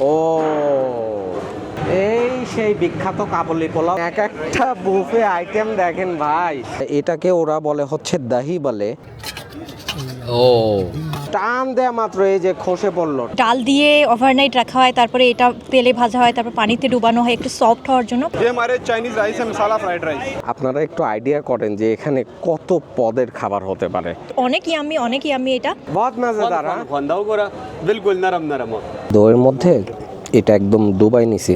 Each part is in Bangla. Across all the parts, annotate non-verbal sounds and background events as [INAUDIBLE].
ও, এই সেই বিখ্যাত কাবলি পোলাও। এক একটা বুফে আইটেম দেখেন ভাই। এটাকে ওরা বলে হচ্ছে দাহি বলে। ও। টান দেয়া মাত্র এই যে খসে পড়লো ডাল দিয়ে ওভারনাইট রাখা হয় তারপরে এটা তেলে ভাজা হয় তারপর পানিতে ডুবানো হয় একটু সফট হওয়ার জন্য ये हमारे चाइनीज राइस है मसाला फ्राइड राइस আপনারা একটু আইডিয়া করেন যে এখানে কত পদের খাবার হতে পারে অনেক ইয়ামি অনেক ইয়ামি এটা বহুত মজাদার হ্যাঁ? खानदाओ को बिल्कुल नरम नरम हो দইয়ের মধ্যে এটা একদম ডুবাই নিছি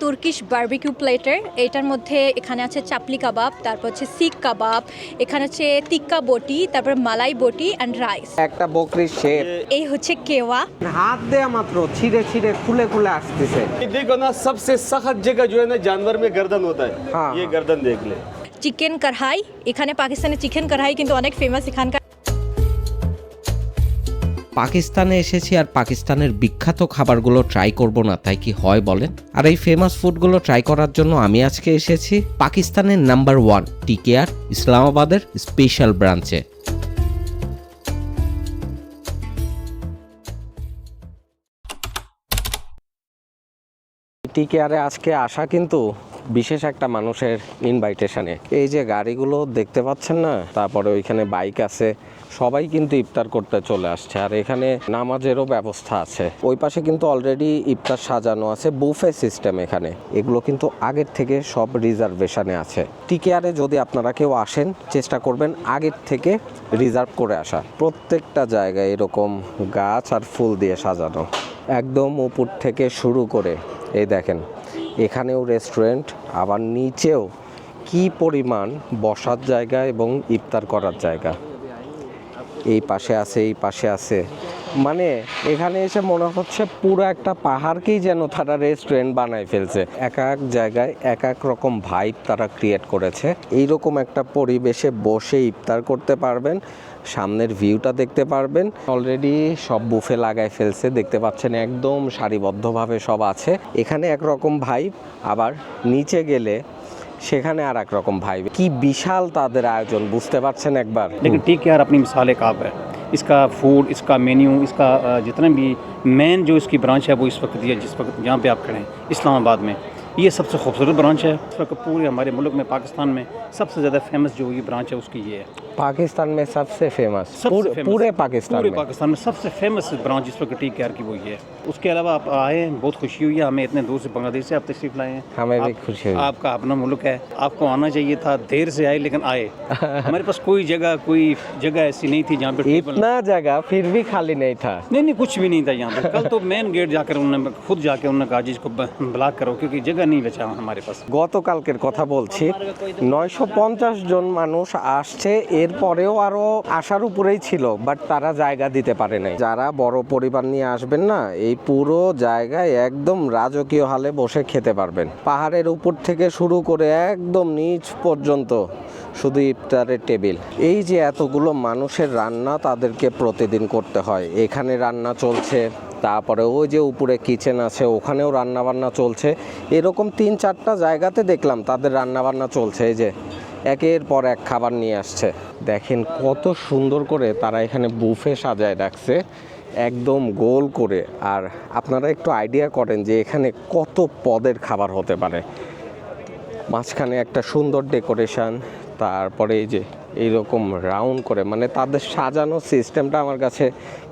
তুর্কিশ বার্বিকিউ প্লেটার এটার মধ্যে এখানে আছে চাপলি কাবাব তারপর হচ্ছে শিক কাবাব এখানে আছে তিক্কা বটি তারপর মালাই বটি অ্যান্ড রাইস একটা বকরির শেপ এই হচ্ছে কেওয়া হাত দেয়া মাত্র ছিঁড়ে ছিঁড়ে খুলে খুলে আসতেছে ये देखो ना सबसे सख्त जगह जो है ना जानवर में गर्दन होता है हाँ, ये हाँ। गर्दन देख ले চিকেন কড়াই এখানে পাকিস্তানের চিকেন কড়াই কিন্তু অনেক ফেমাস এখানকার পাকিস্তানে এসেছি আর পাকিস্তানের বিখ্যাত খাবারগুলো ট্রাই করব না, তাই কি হয় বলেন? আর এই ফেমাস ফুডগুলো ট্রাই করার জন্য আমি আজকে এসেছি পাকিস্তানের নাম্বার ওয়ান টিকেআর ইসলামাবাদের স্পেশাল ব্রাঞ্চে টিকেআরে আজকে আসা কিন্তু বিশেষ একটা মানুষের ইনভাইটেশনে এই যে গাড়িগুলো দেখতে পাচ্ছেন না, তারপরে ওইখানে বাইক আছে। সবাই কিন্তু ইফতার করতে চলে আসছে, আর এখানে নামাজেরও ব্যবস্থা আছে। ওই পাশে কিন্তু অলরেডি ইফতার সাজানো আছে বুফে সিস্টেম এখানে। এগুলো কিন্তু আগের থেকে সব রিজার্ভেশনে আছে। টিকেআরে যদি আপনারা কেউ আসেন, চেষ্টা করবেন আগের থেকে রিজার্ভ করে আসা। প্রত্যেকটা জায়গায় এরকম গাছ আর ফুল দিয়ে সাজানো। একদম উপর থেকে শুরু করে, এই দেখেন, এখানেও রেস্টুরেন্ট আবার নিচেও কি পরিমাণ বসার জায়গা এবং ইফতার করার জায়গা। এই পাশে আছে, এই পাশে আছে। মানে এখানে এসে মনে হচ্ছে পুরো একটা পাহাড়কেই যেন তারা রেস্টুরেন্ট বানায় ফেলছে। এক এক জায়গায় এক এক রকম ভাইব তারা ক্রিয়েট করেছে। এইরকম একটা পরিবেশে বসে ইফতার করতে পারবেন। সামনের ভিউটা দেখতে পারবেন। অলরেডি সব বুফে লাগায় ফেলছে, দেখতে পাচ্ছেন একদম সারিবদ্ধভাবে সব আছে। এখানে একরকম ভাইব আবার নিচে গেলে সেখানে আর এক রকম ভাইব কি বিশাল তাদের আয়োজন বুঝতে পারছেন একবার लेकिन टी के आर अपनी मिसाल काब है इसका फूड इसका मेन्यू इसका अ, जितना भी मेन जो इसकी ब्रांच है वो इस वक्त ये जिस वक्त जहाँ पे आप खड़े हैं इस्लामाबाद में ये सबसे खूबसूरत ब्रांच है। इस वक्त पूरे हमारे मुल्क में पाकिस्तान में सबसे ज़्यादा फ़ेमस जो ये ब्रांच है उसकी ये है। पाकिस्तान में सबसे फ़ेमस सबसे पूरे, famous- पूरे पाकिस्तान पूरे में। पाकिस्तान में सबसे फ़ेमस ब्रांच इस वक्त टी के आर की वो ये है। उसके अलावा आप आए हैं बहुत खुशी हुई है। हमें इतने दूर से बांग्लादेश से आप तशरीफ़ लाए हैं। हमें भी खुशी हुई। आपका अपना मुल्क है। आपको आना चाहिए था देर से आए लेकिन आए। [LAUGHS] हमारे पास कोई जगह कोई जगह ऐसी नहीं थी जहाँ पे इतना जगह फिर भी खाली नहीं था। नहीं नहीं कुछ भी नहीं था यहाँ पे। कल तो मेन गेट जाकर उन्होंने खुद जाके उन्होंने कहा जी इसको ब- ब्लॉक करो क्योंकि जगह नहीं बचा हमारे पास গতকালকের কথা বলছি নয়শো পঞ্চাশ জন মানুষ আসছে এরপরেও আরো আসার উপরেই ছিল বাট তারা জায়গা দিতে পারে নাই যারা বড় পরিবার নিয়ে আসবেন না এই পুরো জায়গায় একদম রাজকীয় হালে বসে খেতে পারবেন পাহাড়ের উপর থেকে শুরু করে একদম নিচ পর্যন্ত শুধু ইফতারের টেবিল। এই যে এতগুলো মানুষের রান্না তাদেরকে প্রতিদিন করতে হয়। এখানে রান্না চলছে, তারপরে ওই যে উপরে কিচেন আছে, ওখানেও রান্না বান্না চলছে। এরকম তিন চারটা জায়গাতে দেখলাম তাদের রান্না বান্না চলছে। এই যে একের পর এক খাবার নিয়ে আসছে। দেখেন কত সুন্দর করে তারা এখানে বুফে সাজায় রাখছে, একদম গোল করে। আর আপনারা একটু আইডিয়া করেন যে এখানে কত পদের খাবার হতে পারে। মাঝখানে একটা সুন্দর ডেকোরেশন তারপরে এই যে এইরকম রাউন্ড করে মানে তাদের সাজানো সিস্টেমটা আমার কাছে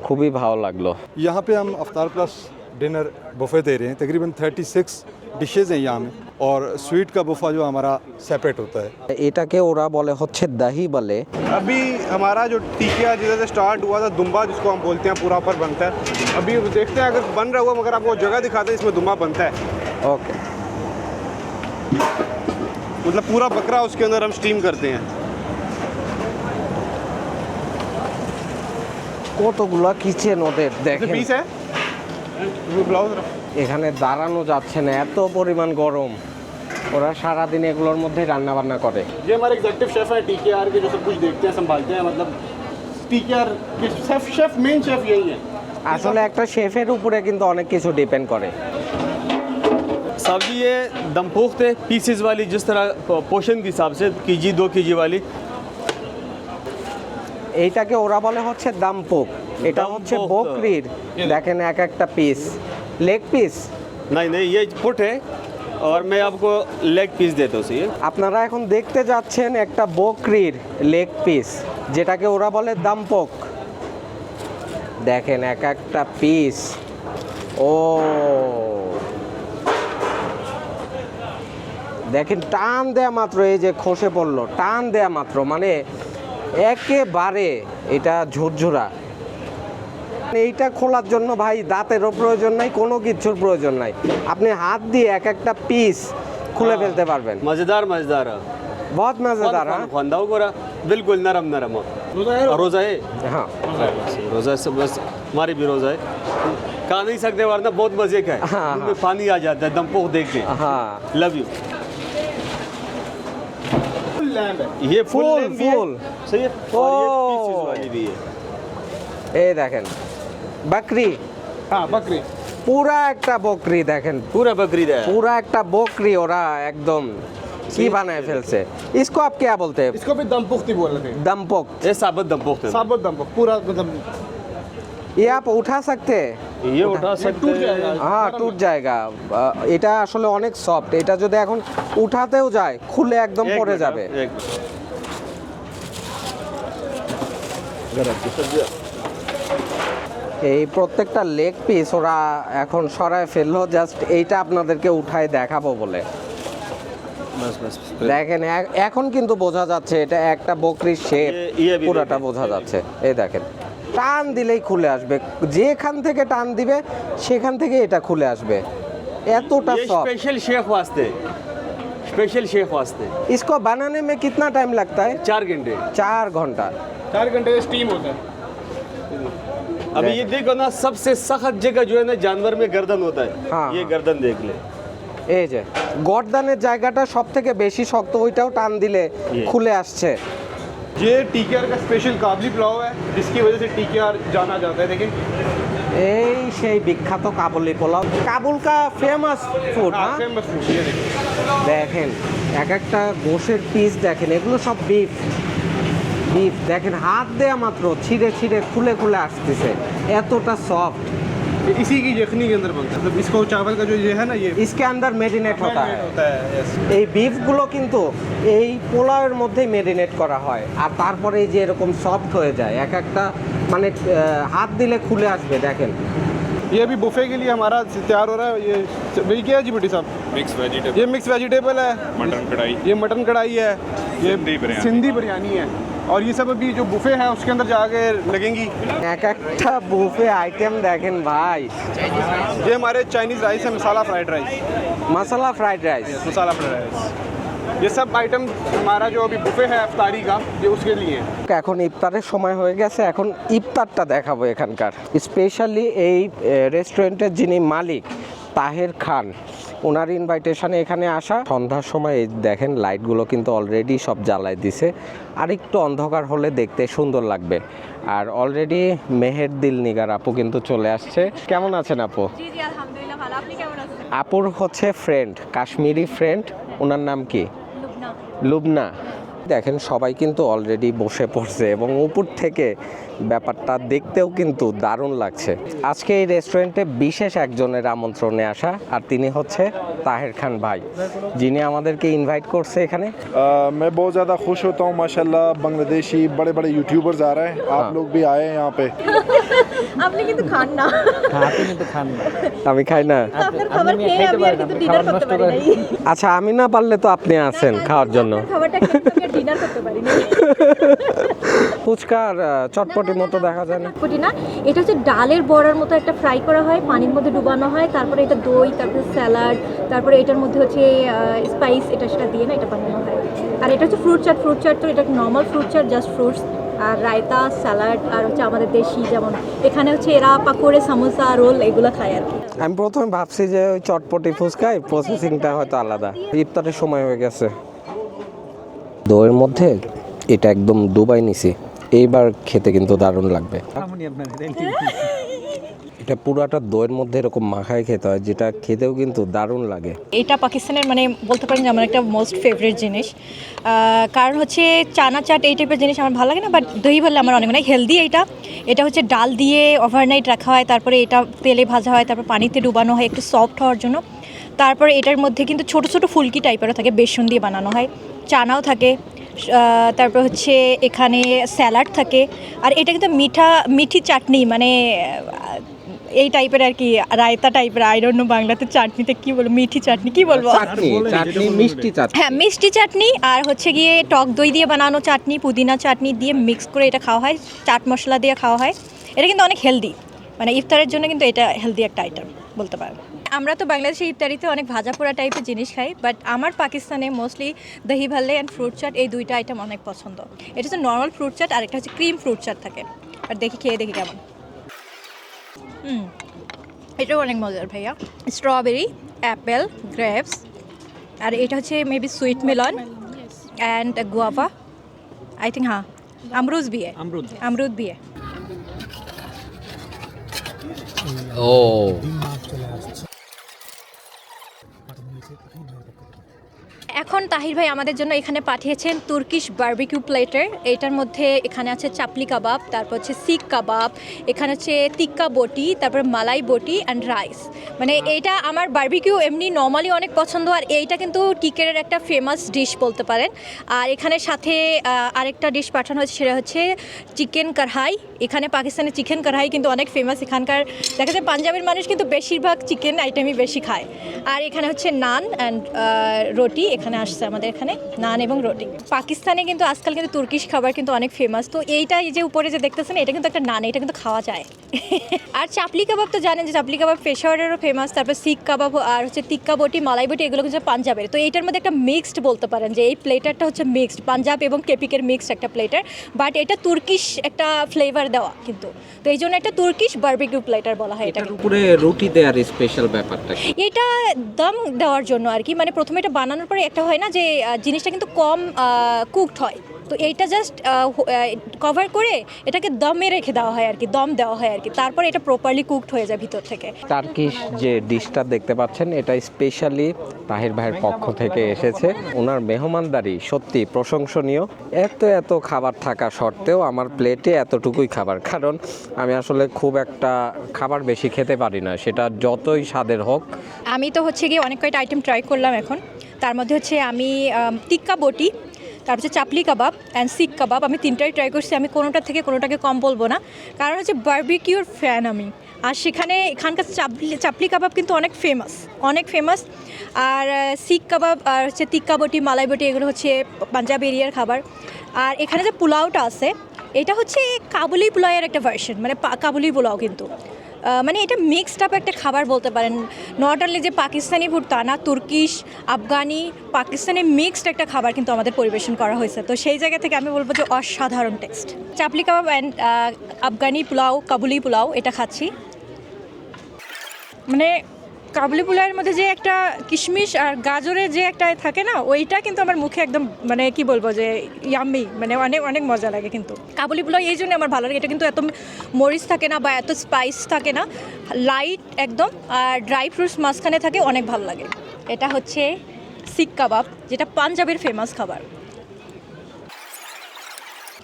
খুবই ভালো লাগলো यहाँ पे हम अफ्तार प्लस डिनर बुफे दे रहे हैं तकरीबन 36 डिशेज़ हैं यहाँ में और स्वीट का बुफा जो हमारा सेपरेट होता है এটাকে ওরা বলে হচ্ছে দাহি বলে अभी हमारा जो टीकिया जिधर से स्टार्ट हुआ था दुम्बा जिसको हम बोलते हैं पूरा पर बनता है अभी देखते हैं अगर बन रहा हुआ मगर आपको जगह दिखाते हैं इसमें दुम्बा बनता है ওকে मतलब पूरा बकरा उसके अंदर हम स्टीम करते हैं কতগুলা কিচেন ওদের দেখেন पीस है वो ब्लाउज এখানে দাঁড়ানো যাচ্ছে না এত পরিমাণ গরম ওরা সারাদিন এগুলোর মধ্যে রান্না বান্না করে ये हमारे एग्जेक्टिव शेफ हैं टी के आर के जो सब कुछ देखते हैं संभालते हैं मतलब टी के आर के शेफ शेफ मेन शेफ यही है আসলে একটা শেফের উপরে কিন্তু অনেক কিছু ডিপেন্ড করে साहब जी ये दम पोख्त है पीसेस वाली जिस तरह पोर्शन के हिसाब से के जी दो के जी वाली এইটাকে ওরা বলে হচ্ছে দামপোক এটা হচ্ছে দামপোক। বকরির দেখেন এক একটা পিস লেগ পিস नहीं नहीं ये पुट है और मैं आपको लेग पीस देता हूँ ये আপনারা এখন দেখতে যাচ্ছেন একটা বকরির লেগ পিস যেটাকে ওরা বলে দাম্পক দেখেন এক একটা পিস ও দেখেন টান দেয়া মাত্র এই যে খসে পড়লো টান দেয়া মাত্র মানে একেবারে এটা ঝুরঝুরা এইটা খোলার জন্য ভাই দাঁতেরও প্রয়োজন নাই কোনো কিছুর প্রয়োজন নাই আপনি হাত দিয়ে এক একটা পিস খুলে ফেলতে পারবেন मज़ेदार मज़ेदार है বহুত মজাদার হ্যাঁ खानदाओ गोरा बिल्कुल नरम नरम है रोज़ा है হ্যাঁ रोज़ा से बस हमारी भी रोज़ा है खा नहीं सकते वरना बहुत मज़े का है हाँ, मुंह में पानी आ जाता है दम पोख देख के হ্যাঁ लव यू ये फुल Full, length भी है। full। सही है और ये ओह। pieces वाली भी है এই দেখেন বাকরি हाँ बकरी পুরা একটা বকরি দেখেন पूरा बकरीद है পুরা একটা বকরি ওরা একদম কি বানায় ফেলছে इसको आप क्या बोलते हैं इसको भी दम पुख्ती बोल रहे थे दमपोक ये साबुत दम पोख है साबुत दम पुख्त, पूरा मतलब ये आप उठा सकते हैं ये उठा सकते हैं হ্যাঁ টুট জায়গা এটা আসলে অনেক সফট এটা যদি এখন উঠাতেও যায় খুলে একদম एक পড়ে मिनट, যাবে एक এই প্রত্যেকটা লেগ পিস ওরা এখন সরায় ফেললো জাস্ট এইটা আপনাদেরকে উঠায় দেখাবো বলে बस बस দেখেন এ- এখন কিন্তু বোঝা যাচ্ছে এটা একটা বকরির শেপ ইয়ে- ইয়ে বি পুরাটা দেখেন, বোঝা ইয়ে যাচ্ছে এই দেখেন টান দিলেই খুলে আসবে যেখান থেকে টান দিবে সেখান থেকে এটা খুলে আসবে এতটা ये সফট स्पेशल शेफ वास्ते स्पेशल शेफ वास्ते इसको बनाने में कितना टाइम लगता है चार घंटे चार घंटा चार घंटे स्टीम होता है अभी ये देखो ना सबसे सख्त जगह जो है ना जानवर में गर्दन होता है हाँ, ये हाँ। गर्दन देख ले এই যে গর্দানের জায়গাটা সব থেকে বেশি শক্ত ওইটাও টান দিলে খুলে আসছে ये टीकेआर का स्पेशल काबली पुलाव है जिसकी वजह से टीकेआर जाना जाता है लेकिन এই সেই বিখ্যাত কাবুলি পোলাও কাবুল কা ফেমাস ফুড हाँ হ্যাঁ फेमस फूड ये देखिए দেখেন এক একটা গোশের পিস দেখেন এগুলো সব বিফ বিফ দেখেন হাত দেয়া মাত্র ছিঁড়ে ছিঁড়ে খুলে খুলে আসতেছে এতটা সফট ये इसी की यखनी के अंदर बनता है मतलब इसको चावल का जो ये है ना ये इसके अंदर মেরিনেট হতা मैरिनेट है होता है yes। এই বিফগুলো কিন্তু এই পোলাওয়ের মধ্যেই মেরিনেট করা হয় আর তারপরে এই যে এরকম সফট হয়ে যায় এক একটা মানে আহ, হাত দিলে খুলে আসবে দেখেন ये अभी बुफे के लिए हमारा तैयार हो रहा है ये वही क्या है जी बेटी साहब मिक्स वेजिटेबल ये मिक्स वेजिटेबल है मटन कढ़ाई ये मटन कढ़ाई है ये सिंधी बिरयानी। सिंधी बिरयानी है और ये सब अभी जो बुफे है उसके अंदर जाके लगेंगी এক একটা বুফে আইটেম দেখেন ভাই ये हमारे चाइनीज़ राइस है masala fried rice masala fried rice masala fried rice ये सब आइटम हमारा जो अभी बुफे है अफ्तारी का ये उसके लिए है এখন ইফতারের সময় হয়ে গেছে এখন ইফতারটা দেখাবো এখানকার স্পেশালি এই রেস্টুরেন্টের যিনি মালিক তাহের খান ওনার ইনভাইটেশনে এখানে আসা। সন্ধ্যার সময় দেখেন লাইটগুলো কিন্তু অলরেডি সব জ্বালায় দিছে। আর একটু অন্ধকার হলে দেখতে সুন্দর লাগবে। আর অলরেডি মেহের দিল নিগার আপু কিন্তু চলে আসছে। কেমন আছেন আপু? আপুর হচ্ছে ফ্রেন্ড কাশ্মীরি ফ্রেন্ড ওনার নাম কি? লুবনা। দেখেন সবাই কিন্তু অলরেডি বসে পড়ছে এবং উপর থেকে ব্যাপারটা দেখতেও কিন্তু দারুণ লাগছে আজকে এই রেস্টুরেন্টে বিশেষ একজনের আমন্ত্রণে আসা আর তিনি হচ্ছে তাহের খান ভাই যিনি আমাদেরকে ইনভাইট করছে এখানে आ, मैं बहुत ज़्यादा खुश होता हूँ माशाल्लाह बांग्लादेशी बड़े बड़े यूट्यूबर्स आ रहे हैं आप हाँ। लोग भी आए हैं यहाँ पे আপনি কিন্তু খান না। আমি খাই না। আপনার খাবার খেয়ে আমি আর কিন্তু ডিনার করতে পারি নাই। আচ্ছা আমি না পারলে তো আপনি আছেন খাওয়ার জন্য। খাবারটা খেয়ে আমি ডিনার করতে পারি নাই। ফুচকার আহ, চটপটির মতো দেখা যায় না। চটপটি না। এটা হচ্ছে ডালের বড়ার মতো একটা ফ্রাই করা হয় পানির মধ্যে ডুবানো হয় তারপরে এটা দই তারপরে স্যালাড তারপরে এটার মধ্যে হচ্ছে স্পাইস এটা সেটা দিয়ে না এটা বানানো হয়। আর এটা হচ্ছে ফ্রুট চাট ফ্রুট চাট তো এটা normal fruit chaat just fruits আর রায়তা স্যালাড আর হচ্ছে আমাদের দেশি যেমন এখানে হচ্ছে এরা পাকোড়ে সামোসা রোল এগুলো খায় আর কি। আমি প্রথমে ভাবছি যে ওই চটপটি ফুচকায় প্রসেসিংটা হয়তো আলাদা। ইফতারের সময় হয়ে গেছে। দইয়ের মধ্যে এটা একদম ডুবাই নিছি। এইবার খেতে কিন্তু দারুণ লাগবে। এটা পুরাটা দইয়ের মধ্যে এরকম মাখায় খেতে হয়, যেটা খেতেও কিন্তু দারুণ লাগে। এটা পাকিস্তানের মানে বলতে পারেন যে আমার একটা মোস্ট ফেভারিট জিনিস। কারণ হচ্ছে চানা চাট এই টাইপের জিনিস আমার ভালো লাগে না বাট দই ভালো আমার অনেক অনেক হেলদি এটা। এটা হচ্ছে ডাল দিয়ে ওভারনাইট রাখা হয়, তারপরে এটা তেলে ভাজা হয়, তারপর পানিতে ডুবানো হয় একটু সফট হওয়ার জন্য। তারপরে এটার মধ্যে কিন্তু ছোট ছোট ফুলকি টাইপেরও থাকে, বেসন দিয়ে বানানো হয়। চানাও থাকে তারপর হচ্ছে এখানে স্যালাড থাকে। আর এটা কিন্তু মিঠা, মিঠি চাটনি মানে এই টাইপের আর কি রায়তা টাইপের আইরন্য বাংলাতে চাটনিতে কি বলব মিঠি চাটনি কি বলব? চাটনি চাটনি মিষ্টি চাটনি। হ্যাঁ মিষ্টি চাটনি আর হচ্ছে গিয়ে টক দই দিয়ে বানানো চাটনি পুদিনা চাটনি দিয়ে মিক্স করে এটা খাওয়া হয় চাট মশলা দিয়ে খাওয়া হয়। এটা কিন্তু অনেক হেলদি মানে ইফতারের জন্য কিন্তু এটা হেলদি একটা আইটেম বলতে পারেন আমরা তো বাংলাদেশে ইফতারিতে অনেক ভাজা পোড়া টাইপের জিনিস খাই বাট আমার পাকিস্তানে মোস্টলি দহি ভাল্লে অ্যান্ড ফ্রুট চাট এই দুইটা আইটেম অনেক পছন্দ। এটা হচ্ছে নর্মাল ফ্রুট চাট আর একটা হচ্ছে ক্রিম ফ্রুট চাট থাকে। আর দেখি খেয়ে দেখি কেমন। এটাও অনেক মজার ভাইয়া। স্ট্রবেরি অ্যাপেল গ্রেপস আর এটা হচ্ছে maybe sweet melon and guava I think হ্যাঁ আমরুজ বিয়ে আমরুদ বিয়ে ও। এখন তাহির ভাই আমাদের জন্য এখানে পাঠিয়েছেন তুর্কিশ বার্বিকিউ প্লেটের এটার মধ্যে এখানে আছে চাপলি কাবাব, তারপর হচ্ছে সিক কাবাব, এখানে হচ্ছে তিক্কা বটি, তারপর মালাই বটি অ্যান্ড রাইস মানে এটা আমার বার্বিকিউ এমনি নর্মালি অনেক পছন্দ, আর এইটা কিন্তু টিকের একটা ফেমাস ডিশ বলতে পারেন। আর এখানে সাথে আরেকটা ডিশ পাঠানো হয়েছে, সেটা হচ্ছে চিকেন কারহাই এখানে পাকিস্তানের চিকেন কারহাই কিন্তু অনেক ফেমাস এখানকার দেখা যায় পাঞ্জাবের মানুষ কিন্তু বেশিরভাগ চিকেন আইটেমই বেশি খায়। আর এখানে হচ্ছে নান অ্যান্ড রুটি এখানে আসছে আমাদের এখানে নান এবং রুটি। পাকিস্তানে কিন্তু আজকাল কিন্তু তুর্কিশ খাবার কিন্তু অনেক ফেমাস তো এইটা এই যে উপরে যে দেখতেছেন এটা কিন্তু একটা নান এটা কিন্তু খাওয়া যায়। [LAUGHS] আর চাপলি কাবাব তো জানেন যে চাপলি কাবাব পেশাওয়ারেরও ফেমাস তারপর শিখ কাবাব আর হচ্ছে তিক্কা বটি মালাই বটি এগুলো কিন্তু পাঞ্জাবের। তো এইটার মধ্যে একটা মিক্সড বলতে পারেন যে এই প্লেটারটা হচ্ছে মিক্সড পাঞ্জাব এবং কেপিকের মিক্সড একটা প্লেটার বাট এটা তুর্কিশ একটা ফ্লেভার দেওয়া কিন্তু। তো এই জন্য একটা তুর্কিশ বার্বিকিউ প্লেটার বলা হয় এটাকে। এটার উপরে রুটি দেওয়ার স্পেশাল ব্যাপারটা এটা দম দেওয়ার জন্য আর কি। মানে প্রথমে এটা বানানোর পরে একটা হয় না যে জিনিসটা কিন্তু কম কুকড হয়। তো এইটা জাস্ট কভার করে এটাকে দমে রেখে দেওয়া হয় আর কি দম দেওয়া হয় আর কি তারপর এটা প্রপারলি কুকড হয়ে যায় ভিতর থেকে। টার্কিশ যে ডিশটা দেখতে পাচ্ছেন এটা স্পেশালি তাহির ভাইয়ের পক্ষ থেকে এসেছে। ওনার মেহমানদারি সত্যি প্রশংসনীয়। এত এত খাবার থাকা সত্ত্বেও আমার প্লেটে এতটুকুই খাবার। কারণ আমি আসলে খুব একটা খাবার বেশি খেতে পারি না সেটা যতই স্বাদের হোক। আমি তো হচ্ছে গিয়ে অনেক কয়টা আইটেম ট্রাই করলাম এখন। তার মধ্যে হচ্ছে আমি আম, টিক্কা বটি তারপর হচ্ছে চাপলি কাবাব অ্যান্ড শিক কাবাব, আমি তিনটাই ট্রাই করছি, আমি কোনোটার থেকে কোনোটাকে কম বলব না। কারণ হচ্ছে বার্বিকিউর ফ্যান আমি। আর সেখানে এখানকার চাপলি চাপলি কাবাব কিন্তু অনেক ফেমাস অনেক ফেমাস আর শিক কাবাব আর হচ্ছে তিক্কা বটি, মালাই বটি, এগুলো হচ্ছে পাঞ্জাব এরিয়ার খাবার। আর এখানে যে পোলাওটা আছে, এটা হচ্ছে কাবুলি পোলাওয়ের একটা ভার্সন মানে কাবুলি পোলাও কিন্তু। মানে এটা মিক্সড আপ একটা খাবার বলতে পারেন। নট অনলি যে পাকিস্তানি ফুড তা না, তুর্কিশ, আফগানি, পাকিস্তানি মিক্সড একটা খাবার কিন্তু আমাদের পরিবেশন করা হয়েছে। তো সেই জায়গা থেকে আমি বলব যে অসাধারণ taste chapli kebab and Afghani pulao, Kabuli pulao এটা খাচ্ছি। মানে কাবুলি পোলাওয়ের মধ্যে যে একটা কিশমিশ আর গাজরের যে একটা থাকে না, ওইটা কিন্তু আমার মুখে একদম মানে কি বলব যে ইয়াম্মি মানে অনেক অনেক মজা লাগে কিন্তু। কাবুলি পোলাও এই জন্য আমার ভালো লাগে, এটা কিন্তু এত মরিচ থাকে না বা এত স্পাইস থাকে না লাইট একদম, আর ড্রাই ফ্রুটস মাঝখানে থাকে অনেক ভালো লাগে। এটা হচ্ছে শিক কাবাব, যেটা পাঞ্জাবের ফেমাস খাবার।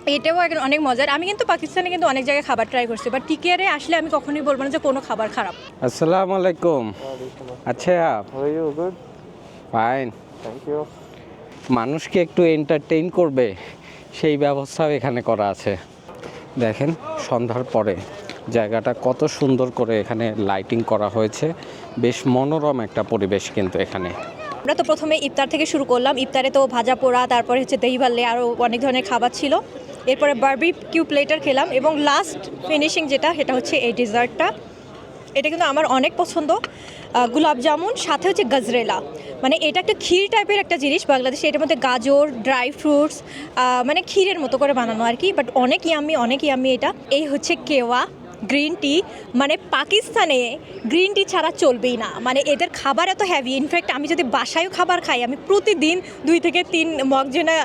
এটাও এক- অনেক মজার। আমি কিন্তু পাকিস্তানে কিন্তু অনেক জায়গায় খাবার ট্রাই করছি বাট টিকিয়ারে আসলে আমি কখনোই বলব না যে কোনো খাবার খারাপ। আসসালামু আলাইকুম। আচ্ছা। আপ ফাইন মানুষকে একটু এন্টারটেইন করবে সেই ব্যবস্থাও এখানে করা আছে। দেখেন সন্ধ্যার পরে জায়গাটা কত সুন্দর করে এখানে লাইটিং করা হয়েছে। বেশ মনোরম একটা পরিবেশ কিন্তু এখানে। আমরা তো প্রথমে ইফতার থেকে শুরু করলাম। ইফতারে তো ভাজা পোড়া তারপরে হচ্ছে দহি ভাল্লে আরও অনেক ধরনের খাবার ছিল। এরপরে বার্বি কিউ প্লেটার খেলাম এবং লাস্ট ফিনিশিং যেটা, সেটা হচ্ছে এই ডেজার্টটা এটা কিন্তু আমার অনেক পছন্দ। গুলাব জামুন সাথে হচ্ছে গজরেলা মানে এটা একটা ক্ষীর টাইপের একটা জিনিস বাংলাদেশে। এটার মধ্যে গাজর ড্রাই ফ্রুটস মানে ক্ষীরের মতো করে বানানো আর কি বাট অনেক ইয়ামি অনেক ইয়ামি এটা। এই হচ্ছে কেওয়া। গ্রিন টি মানে পাকিস্তানে গ্রিন টি ছাড়া চলবেই না। মানে এদের খাবার এত হ্যাভি ইনফ্যাক্ট আমি যদি বাসায়ও খাবার খাই, আমি প্রতিদিন দুই থেকে তিন মগ জেনে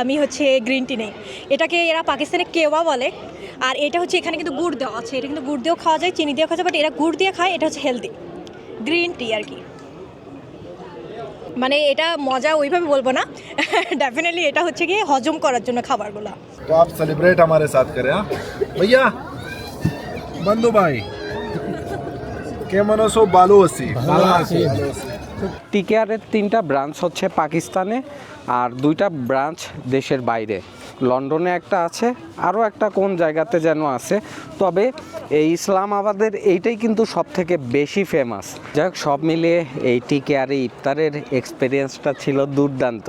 আমি হচ্ছে গ্রিন টি নেই। এটাকে এরা পাকিস্তানে কেওয়া বলে, আর এটা হচ্ছে এখানে কিন্তু গুড় দেওয়া আছে। এটা কিন্তু গুড় দিয়েও খাওয়া যায়, চিনি দিয়েও খাওয়া যায় বাট এরা গুড় দিয়ে খায়, এটা হচ্ছে হেলদি গ্রিন টি আর কি। মানে এটা মজা ওইভাবে বলব না। [LAUGHS] ডেফিনেটলি এটা হচ্ছে কি হজম করার জন্য খাবারগুলো। তো আপ সেলিব্রেট আমাদের সাথ করে হ্যাঁ? ভাইয়া বন্ধুভাই কেমন আছো? ভালো আছি। ভালো আছি। টিকেআরের তিনটা ব্রাঞ্চ হচ্ছে পাকিস্তানে আর দুইটা ব্রাঞ্চ দেশের বাইরে। লন্ডনে একটা আছে আরও একটা কোন জায়গাতে যেন আছে। তবে এই ইসলামাবাদের এইটাই কিন্তু সব থেকে বেশি ফেমাস যাই হোক সব মিলিয়ে এই টিকেআরে ইফতারের এক্সপিরিয়েন্সটা ছিল দুর্দান্ত।